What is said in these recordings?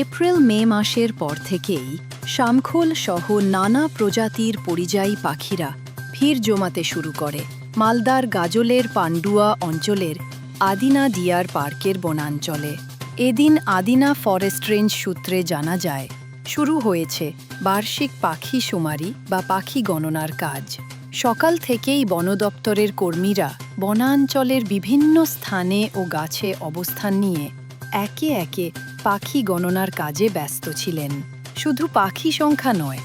April, মে মাসের পর থেকেই শামখোল সহ নানা প্রজাতির পরিযায়ী পাখিরা ভিড় জমাতে শুরু করে। মালদার গাজলের পান্ডুয়া অঞ্চলের আদিনা ডিয়ার পার্কের বনাঞ্চলে। এদিন আদিনা ফরেস্ট রেঞ্জ সূত্রে জানা যায়, শুরু হয়েছে বার্ষিক পাখি শুমারি বা পাখি গণনার কাজ। সকাল থেকেই বন দপ্তরের কর্মীরা বনাঞ্চলের বিভিন্ন স্থানে ও গাছে অবস্থান নিয়ে একে একে পাখি গণনার কাজে ব্যস্ত ছিলেন। শুধু পাখি সংখ্যা নয়,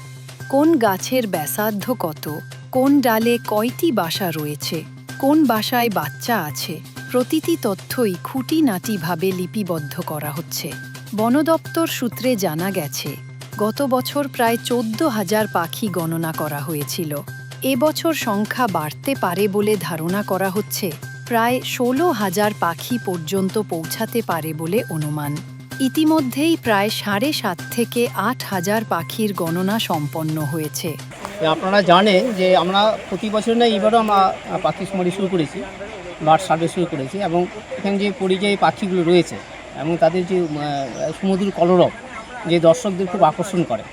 কোন গাছের ব্যাসার্ধ কত, কোন ডালে কয়টি বাসা রয়েছে, কোন বাসায় বাচ্চা আছে, প্রতিটি তথ্যই খুঁটিনাটিভাবে লিপিবদ্ধ করা হচ্ছে। বন দপ্তর সূত্রে জানা গেছে, গত বছর প্রায় চোদ্দ হাজার পাখি গণনা করা হয়েছিল। এবছর সংখ্যা বাড়তে পারে বলে ধারণা করা হচ্ছে। প্রায় ষোলো হাজার পাখি পর্যন্ত পৌঁছাতে পারে বলে অনুমান। ইতিমধ্যেই প্রায় সাড়ে সাত থেকে আট হাজার পাখির গণনা সম্পন্ন হয়েছে। আপনারা জানেন যে আমরা প্রতি বছর না এবারও আমরা পাখি শুমারি শুরু করেছি বার্ড সার্ভে শুরু করেছি এবং এখানে যে পরিযায়ী পাখিগুলো রয়েছে এবং তাদের যে আহ, সুমধুর কলরব যে দর্শকদের খুব আকর্ষণ করে।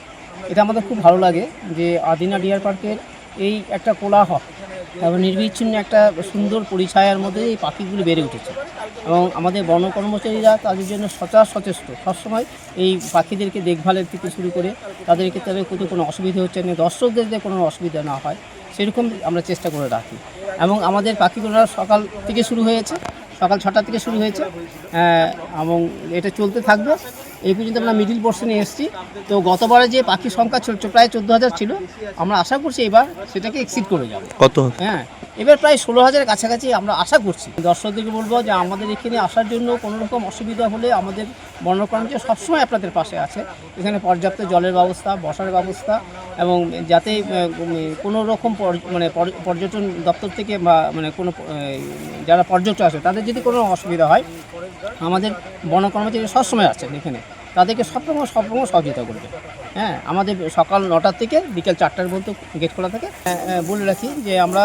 এটা আমাদের খুব ভালো লাগে যে আদিনা ডিয়ার পার্কের এই একটা কোলাহল এবং নির্বিচ্ছিন্ন একটা সুন্দর পরিছায়ার মধ্যে এই পাখিগুলো বেড়ে উঠেছে। এবং আমাদের বন কর্মচারীরা তাদের জন্য সচা সচেষ্ট। সবসময় এই পাখিদেরকে দেখভালের থেকে শুরু করে তাদেরকে তাদের কোথাও কোনো অসুবিধা হচ্ছে না, দর্শকদের যে কোনো অসুবিধা না হয়, সেরকম আমরা চেষ্টা করে রাখি। এবং আমাদের পাখিগুলো সকাল থেকে শুরু হয়েছে, সকাল ছটা থেকে শুরু হয়েছে এবং এটা চলতে থাকবে। এই পর্যন্ত আমরা মিডিল পোর্শনে এসেছি। তো গতবারে যে পাখির সংখ্যা প্রায় চোদ্দ হাজার ছিল আমরা আশা করছি এবার সেটাকে এক্সিড করে যাব। কত হ্যাঁ এবার প্রায় ষোলো হাজারের কাছাকাছি আমরা আশা করছি। দর্শকদেরকে বলব যে আমাদের এখানে আসার জন্য কোনো রকম অসুবিধা হলে আমাদের বর্ণকর্মচারী সবসময় আপনাদের পাশে আছে। এখানে পর্যাপ্ত জলের ব্যবস্থা বসার ব্যবস্থা এবং যাতে কোনো রকম মানে পর্যটন দপ্তর থেকে বা মানে কোনো যারা পর্যটক আসে, তাদের যদি কোনো অসুবিধা হয়, আমাদের বন কর্মচারী সবসময় আছেন এখানে। তাদেরকে সবরকম সবরকম সহযোগিতা করবে। হ্যাঁ আমাদের সকাল নটার থেকে বিকেল চারটার মধ্যে গেট খোলা থাকে। বলে রাখি যে আমরা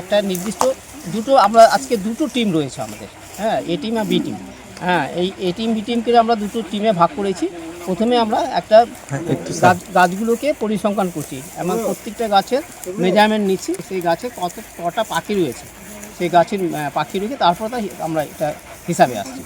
একটা নির্দিষ্ট দুটো, আমরা আজকে দুটো টিম রয়েছে আমাদের। হ্যাঁ এ টিম আর বি টিম। হ্যাঁ এই এ টিম, বি টিমকে আমরা দুটো টিমে ভাগ করেছি। প্রথমে আমরা একটা গাছগুলোকে পরিসংখ্যান করছি। এবং প্রত্যেকটা গাছের মেজারমেন্ট নিচ্ছি সেই গাছে কত কটা পাখি রয়েছে। সেই গাছের পাখি রয়েছে তারপর তাই আমরা এটা হিসাবে আসছি।